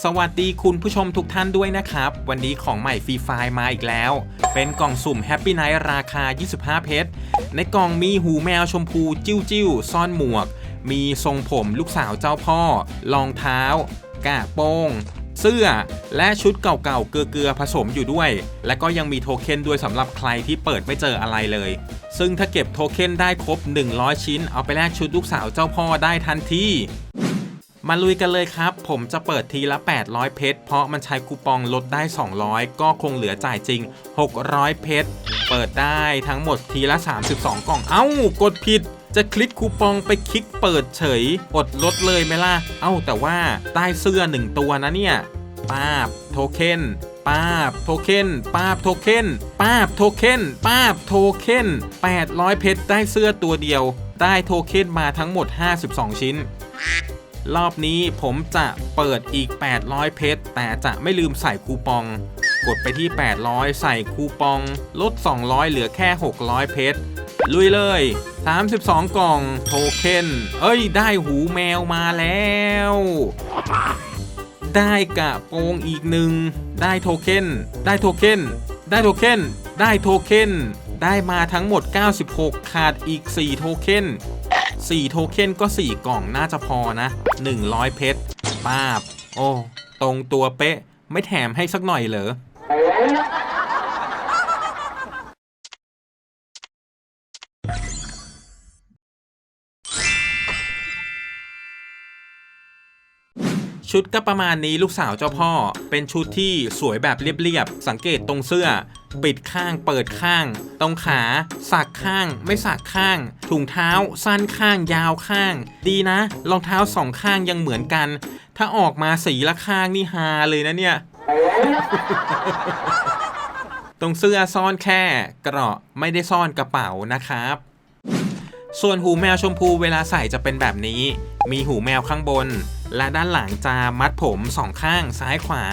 สวัสดีคุณผู้ชมทุกท่านด้วยนะครับ วันนี้ของใหม่ฟรีไฟล์มาอีกแล้ว เป็นกล่องสุ่ม Happy Night ราคา 25 เพชร ในกล่องมีหูแมวชมพูจิ้วจิ้วซ่อนหมวก มีทรงผมลูกสาวเจ้าพ่อรองเท้ากระโปรงเสื้อและชุดเก่าๆ เกลือๆ ผสมอยู่ด้วย และก็ยังมีโทเค็นด้วยสำหรับใครที่เปิดไม่เจออะไรเลย ซึ่งถ้าเก็บโทเค็นได้ครบ 100 ชิ้น เอาไปแลกชุดลูกสาวเจ้าพ่อได้ทันที มาลุยกันเลยครับ ผมจะเปิดทีละ 800 เพชร เพราะมันใช้คูปองลดได้ 200 ก็คงเหลือจ่ายจริง 600 เพชร เปิดได้ทั้งหมดทีละ 32 กล่อง เอ้า กดผิด จะคลิกคูปองไปคลิกเปิดเฉย อดลดเลยไหมล่ะ เอ้า แต่ว่าได้เสื้อ1ตัวนะเนี่ย ป้าบ โทเค็นป้าบโทเค็นป้าบโทเค็นป้าบโทเค็นป้าบโทเค็น800 เพชรได้เสื้อตัวเดียว ได้โทเค็นมาทั้งหมด 52 ชิ้น รอบนี้ผมจะเปิดอีก 800 เพชร แต่จะไม่ลืมใส่คูปอง กดไปที่ 800 ใส่คูปอง ลด 200 เหลือแค่ 600 เพชร ลุยเลย 32 กล่องโทเค็น เอ้ย ได้หูแมวมาแล้ว ได้กระโปรงอีกหนึ่ง ได้โทเค็น ได้โทเค็น ได้โทเค็น ได้โทเค็น ได้มาทั้งหมด 96 ขาดอีก 4 โทเค็น 4 โทเค็นก็ 4 กล่องน่าจะพอนะ 100 เพชรป้าบ โอ้ ตรงตัวเป๊ะ ไม่แถมให้สักหน่อยเหรอ ชุดก็ประมาณนี้ลูกสาวเจ้าพ่อ เป็นชุดที่สวยแบบเรียบๆ สังเกตตรงเสื้อ ปิดข้างเปิดข้าง ตรงขาสักข้าง ไม่สักข้าง ถุงเท้า สั้นข้างยาวข้าง ดีนะรองเท้าสองข้างยังเหมือนกัน ถ้าออกมาสีละข้างนี่ฮาเลยนะเนี่ย ตรงเสื้อซ่อนแค่ เกราะไม่ได้ซ่อนกระเป๋านะครับ ส่วนหูแมวชมพูเวลาใส่จะเป็นแบบนี้ มีหูแมวข้างบน และด้านหลังจะมัดผมสองข้างซ้ายขวา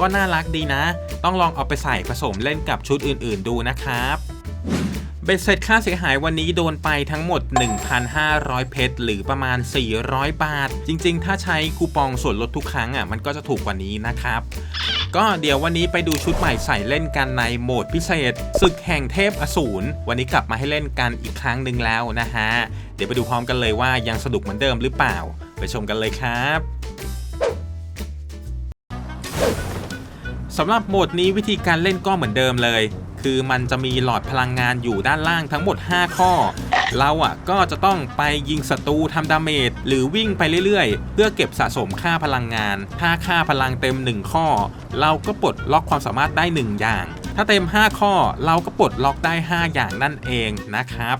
ก็น่ารักดีนะ ต้องลองเอาไปใส่ผสมเล่นกับชุดอื่นๆดูนะครับ เบ็ดเสร็จค่าเสียหายวันนี้โดนไปทั้งหมด 1,500 เพชรหรือประมาณ 400 บาท จริง ๆ ถ้าใช้คูปองส่วนลดทุกครั้งอะมันก็จะถูกกว่านี้นะครับ ก็เดี๋ยววันนี้ไปดูชุดใหม่ใส่เล่นกันในโหมดพิเศษศึกแห่งเทพอสูรวันนี้กลับมาให้เล่นกันอีกครั้งหนึ่งแล้วนะฮะ เดี๋ยวไปดูพร้อมกันเลยว่ายังสนุกเหมือนเดิมหรือเปล่า ไปชมกันเลยครับสำหรับโหมดนี้วิธีการเล่นก็เหมือนเดิมเลย คือมันจะมีหลอดพลังงานอยู่ด้านล่างทั้งหมด 5 ข้อ เราอะก็จะต้องไปยิงศัตรูทำดาเมจหรือวิ่งไปเรื่อยๆ เพื่อเก็บสะสมค่าพลังงาน ถ้าค่าพลังเต็ม 1 ข้อ เราก็ปลดล็อกความสามารถได้ 1 อย่าง ถ้าเต็ม 5 ข้อเราก็ปลดล็อกได้ 5 อย่างนั่นเองนะครับ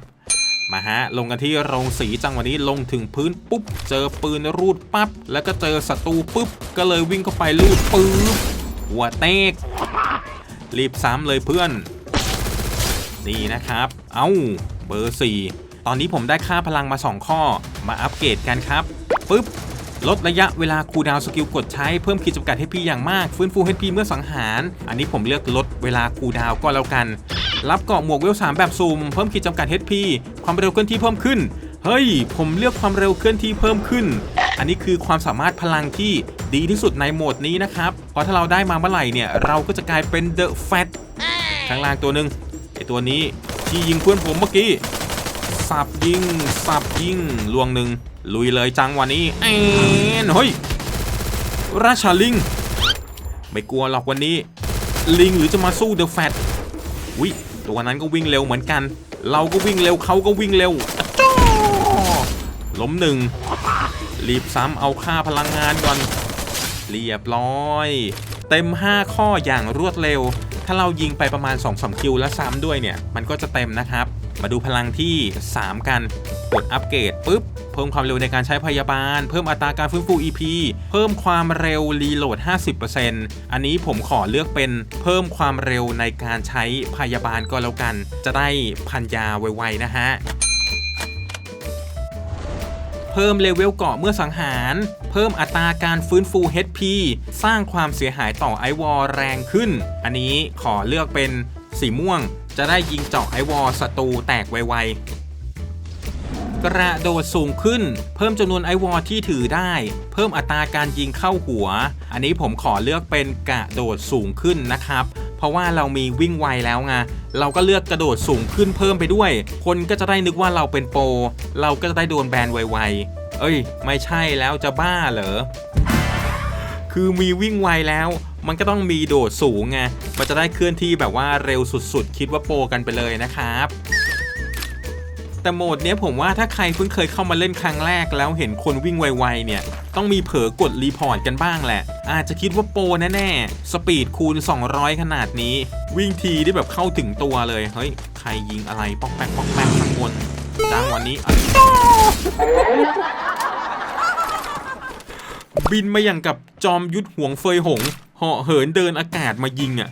มาฮะลงกันที่โรงสีจังหวะนี้ลงถึงพื้นปุ๊บ เจอปืนรูดปั๊บ แล้วก็เจอศัตรูปุ๊บ ก็เลยวิ่งเข้าไปรูดปื๊บ หัวเตก รีบซ้ำเลยเพื่อนนี่นะครับ เอา้า เบอร์ 4 ตอนนี้ผมได้ค่าพลังมา 2 ข้อ มาอัปเกรดกันครับ ปึ๊บ ลดระยะเวลาคูดาวสกิลกดใช้ เพิ่มขีดจำกัด HP อย่างมาก ฟื้นฟู HP เมื่อสังหาร อันนี้ผมเลือกลดเวลาคูดาวก็แล้วกัน รับเกาะหมวกเวล 3 แบบซุ่ม เพิ่มขีดจำกัด HP ความเร็วเคลื่อนที่เพิ่มขึ้น เฮ้ย ผมเลือกความเร็วเคลื่อนที่เพิ่มขึ้น อันนี้คือความสามารถพลังที่ดีที่สุดในโหมดนี้นะครับ เพราะถ้าเราได้มาเมื่อไหร่เนี่ย เราก็จะกลายเป็น The Fat ข้างล่างตัวหนึ่งไอตัวนี้ที่ยิงเพื่อนผมเมื่อกี้สับยิงสับยิงลวงหนึ่งลุยเลยจังวันนี้แอนเฮ้ยราชาลิง ไม่กลัวหรอกวันนี้ ลิงหรือจะมาสู้เดอะแฟตวิตัวนั้นก็วิ่งเร็วเหมือนกัน เราก็วิ่งเร็วเขาก็วิ่งเร็วล้มหนึ่ง รีบซ้ำเอาค่าพลังงานก่อน เรียบร้อย เต็ม 5 ข้ออย่างรวดเร็ว ถ้าเรายิงไปประมาณ 2-3 คิวแล้วซ้ำด้วยเนี่ย มันก็จะเต็มนะครับ มาดูพลังที่ 3 กัน กดอัปเกรดปุ๊บ เพิ่มความเร็วในการใช้พยาบาล เพิ่มอัตราการฟื้นฟู EP เพิ่มความเร็วรีโหลด 50%อันนี้ผมขอเลือกเป็นเพิ่มความเร็วในการใช้พยาบาลก็แล้วกัน จะได้พันยาไวๆนะฮะ พิ่มเลเวลเกาะเมื่อสังหาร เพิ่มอัตราการฟื้นฟู HP สร้างความเสียหายต่อไอวอลแรงขึ้น อันนี้ขอเลือกเป็นสีม่วง จะได้ยิงเจาะไอวอลศัตรูแตกไวๆ กระโดดสูงขึ้น เพิ่มจำนวนไอวอลที่ถือได้ เพิ่มอัตราการยิงเข้าหัว อันนี้ผมขอเลือกเป็นกระโดดสูงขึ้นนะครับ เพราะว่าเรามีวิ่งไวแล้วไงเราก็เลือกกระโดดสูงขึ้นเพิ่มไปด้วย คนก็จะได้นึกว่าเราเป็นโปรเราก็จะได้โดนแบนไวๆเอ้ย ไม่ใช่แล้วจะบ้าเหรอคือมีวิ่งไวแล้ว มันก็ต้องมีโดดสูงไงมันจะได้เคลื่อนที่แบบว่าเร็วสุดๆ คิดว่าโปรกันไปเลยนะครับ แต่โหมดเนี้ยผมว่าถ้าใครเพิ่งเคยเข้ามาเล่นครั้งแรกแล้วเห็นคนวิ่งไวๆเนี่ย ต้องมีเผลอกดรีพอร์ตกันบ้างแหละ อาจจะคิดว่าโปรแน่ๆ สปีดคูณ 200 ขนาดนี้ วิ่งทีได้แบบเข้าถึงตัวเลย เฮ้ย ใครยิงอะไรป้องแป๊กป้องแป๊กข้างบนจังวันนี้บินมาอย่างกับจอมยุทธห่วงเฟยหงเหาะเหินเดินอากาศมายิงอะ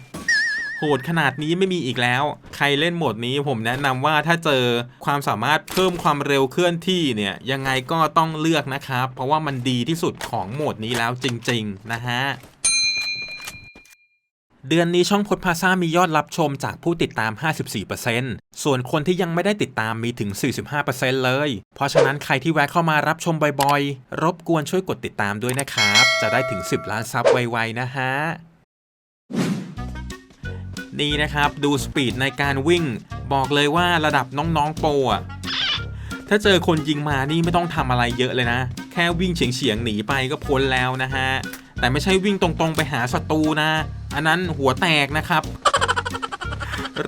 ดขนาดนี้ไม่มีอีกแล้ว ใครเล่นโหมดนี้ผมแนะนำว่าถ้าเจอความสามารถเพิ่มความเร็วเคลื่อนที่เนี่ยยังไงก็ต้องเลือกนะครับ เพราะว่ามันดีที่สุดของโหมดนี้แล้วจริง ๆ นะฮะเดือนนี้ช่องพดพาซ่ามียอดรับชมจากผู้ติดตาม 54%ส่วนคนที่ยังไม่ได้ติดตามมีถึง 45%เลย เพราะฉะนั้นใครที่แวะเข้ามารับชมบ่อยๆ รบกวนช่วยกดติดตามด้วยนะครับ จะได้ถึง 10 ล้านซับไวๆนะฮะ นี่นะครับ ดูสปีดในการวิ่ง บอกเลยว่าระดับน้องๆโปรอะถ้าเจอคนยิงมานี่ไม่ต้องทำอะไรเยอะเลยนะ แค่วิ่งเฉียงๆหนีไปก็พ้นแล้วนะฮะ แต่ไม่ใช่วิ่งตรงๆไปหาศัตรูนะ อันนั้นหัวแตกนะครับ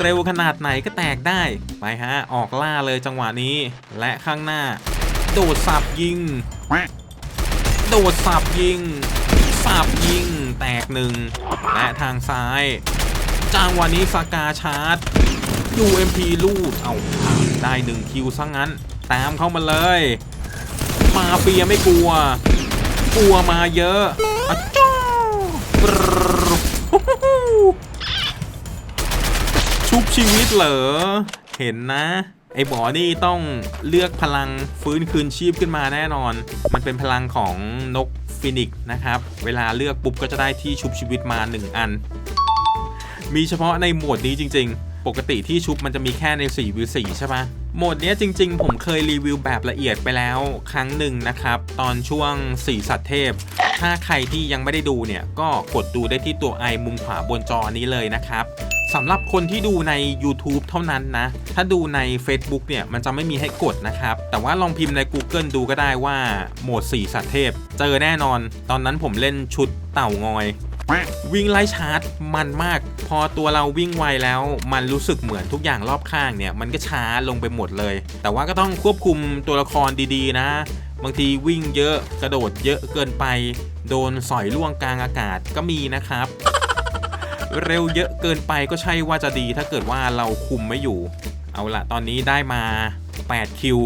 เร็วขนาดไหนก็แตกได้ ไปฮะ ออกล่าเลยจังหวะนี้ และข้างหน้า โดดสับยิง โดดสับยิงสับยิง แตกหนึ่งและทางซ้าย จังหวะนี้สกาชาร์จ UMP ลูดเอาได้หนึ่งคิวซะงั้น ตามเข้ามาเลย มาเฟียไม่กลัว กลัวมาเยอะอะจ้าชุบชีวิตเหรอ เห็นนะ ไอ้หมอนี่ต้องเลือกพลังฟื้นคืนชีพขึ้นมาแน่นอน มันเป็นพลังของนกฟินิกนะครับ เวลาเลือกปุ๊บก็จะได้ที่ชุบชีวิตมา 1 อัน มีเฉพาะในโหมดนี้จริง ๆ ปกติที่ชุบมันจะมีแค่ใน4วิว4ใช่ปะโหมดนี้จริง ๆ ผมเคยรีวิวแบบละเอียดไปแล้วครั้งหนึ่งนะครับ ตอนช่วง 4 สัตว์เทพ ถ้าใครที่ยังไม่ได้ดูเนี่ย ก็กดดูได้ที่ตัวไอมุมขวาบนจอนี้เลยนะครับสำหรับคนที่ดูใน YouTube เท่านั้นนะ ถ้าดูใน Facebook เนี่ย มันจะไม่มีให้กดนะครับ แต่ว่าลองพิมพ์ใน Google ดูก็ได้ว่าโหมด 4 สัตว์เทพ เจอแน่นอน ตอนนั้นผมเล่นชุดเต่างอย วิ่งไล่ชาร์จมันมาก พอตัวเราวิ่งไวแล้ว มันรู้สึกเหมือนทุกอย่างรอบข้างเนี่ย มันก็ช้าลงไปหมดเลย แต่ว่าก็ต้องควบคุมตัวละครดีๆ นะ บางทีวิ่งเยอะกระโดดเยอะเกินไป โดนสอยล่วงกลางอากาศก็มีนะครับ เร็วเยอะเกินไปก็ใช่ว่าจะดี ถ้าเกิดว่าเราคุมไม่อยู่ เอาละตอนนี้ได้มา 8 คิว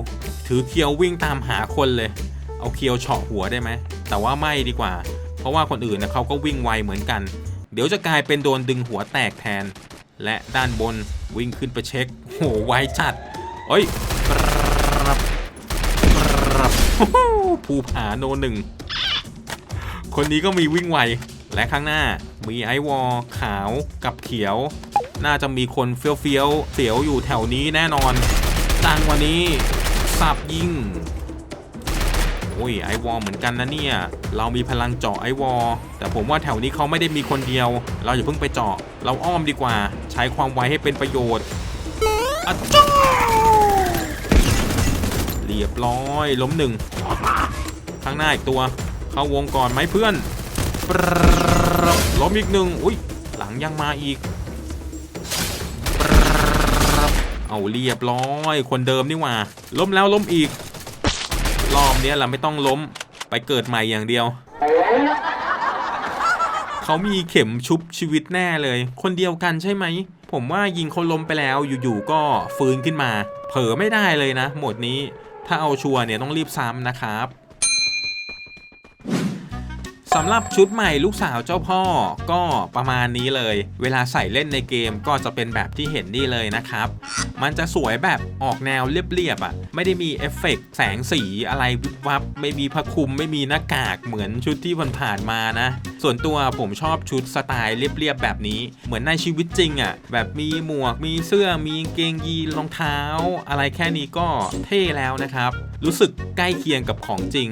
ถือเคียววิ่งตามหาคนเลย เอาเคียวเฉาะหัวได้ไหมแต่ว่าไม่ดีกว่า เพราะว่าคนอื่นนะเขาก็วิ่งไวเหมือนกัน เดี๋ยวจะกลายเป็นโดนดึงหัวแตกแทน และด้านบนวิ่งขึ้นไปเช็คโหไวจัดเอ้ยภูผาโนหนึ่งคนนี้ก็มีวิ่งไว และข้างหน้ามีไอวอลขาวกับเขียว น่าจะมีคนเฟี้ยวเฟี้ยวเสียวอยู่แถวนี้แน่นอนจังวันนี้สับยิง อ้ยไอวอลเหมือนกันนะเนี่ย เรามีพลังเจาะไอวอลแต่ผมว่าแถวนี้เขาไม่ได้มีคนเดียว เราอย่าเพิ่งไปเจาะ เราอ้อมดีกว่า ใช้ความไวให้เป็นประโยชน์อะจ้าเรียบร้อยล้มหนึ่งข้างหน้าอีกตัว เข้าวงก่อนไหมเพื่อนล้มอีกหนึ่งอุ้ยหลังยังมาอีก เอาเรียบร้อย คนเดิมนี่ว่าล้มแล้วล้มอีก รอบเนี้ยเราไม่ต้องล้มไปเกิดใหม่อย่างเดียว เขามีเข็มชุบชีวิตแน่เลย คนเดียวกันใช่ไหม ผมว่ายิงเขาล้มไปแล้วอยู่ๆก็ฟื้นขึ้นมา เผลอไม่ได้เลยนะโหมดนี้ถ้าเอาชัวร์เนี่ยต้องรีบซ้ำนะครับ สำหรับชุดใหม่ลูกสาวเจ้าพ่อก็ประมาณนี้เลย เวลาใส่เล่นในเกมก็จะเป็นแบบที่เห็นนี่เลยนะครับ มันจะสวยแบบออกแนวเรียบๆอะ่ะ ไม่ได้มีเอฟเฟกต์แสงสีอะไรวิบวับไม่มีผ้าคลุมไม่มีหน้ากากเหมือนชุดที่ผ่านๆมานะ ส่วนตัวผมชอบชุดสไตล์เรียบๆแบบนี้ เหมือนในชีวิตจริงอะ่ะ แบบมีหมวกมีเสื้อมีเกงยีนรองเท้า อะไรแค่นี้ก็เท่แล้วนะครับ รู้สึกใกล้เคียงกับของจริง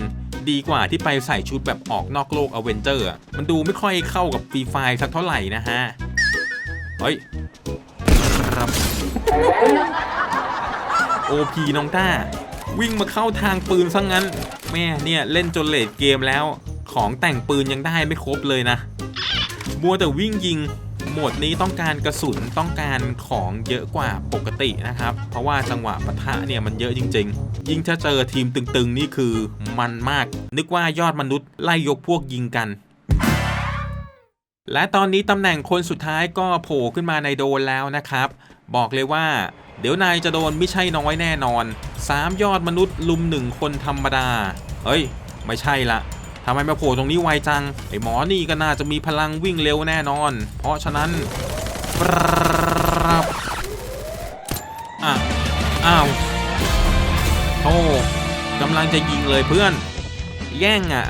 ดีกว่าที่ไปใส่ชุดแบบออกนอกโลกอเวนเจอร์มันดูไม่ค่อยเข้ากับฟรีไฟสักเท่าไหร่นะฮะ เฮ้ย ครับ โอพีน้องต้า วิ่งมาเข้าทางปืนซะงงั้น แม่เนี่ยเล่นจนเลดเกมแล้ว ของแต่งปืนยังได้ไม่ครบเลยนะ มัวแต่วิ่งยิง มดนี้ต้องการกระสุนต้องการของเยอะกว่าปกตินะครับ เพราะว่าจังหวะปะทะเนี่ยมันเยอะจริง ๆ ยิ่งถ้าเจอทีมตึงๆ นี่คือมันมาก นึกว่ายอดมนุษย์ไล่ยกพวกยิงกัน และตอนนี้ตำแหน่งคนสุดท้ายก็โผล่ขึ้นมาในโดนแล้วนะครับ บอกเลยว่า เดี๋ยวนายจะโดนไม่ใช่น้อยแน่นอน 3 ยอดมนุษย์ลุมหนึ่งคนธรรมดาเฮ้ย ไม่ใช่ละำไมมาโผล่ตรงนี้ไวจัง ไอหมอนี่ก็น่าจะมีพลังวิ่งเร็วแน่นอน เพราะฉะนั้นอะอ้าวโอ้กำลังจะยิงเลยเพื่อน แย่งอะ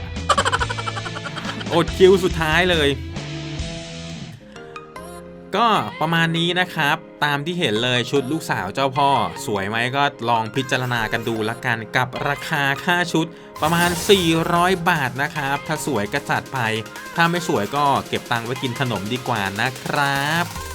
อดคิวสุดท้ายเลย ก็ประมาณนี้นะครับ ตามที่เห็นเลยชุดลูกสาวเจ้าพ่อ สวยไหมก็ลองพิจารณากันดูละกันกับราคาค่าชุดประมาณ 400 บาทนะครับ ถ้าสวยก็จัดไป ถ้าไม่สวยก็เก็บตังค์ไว้กินขนมดีกว่านะครับ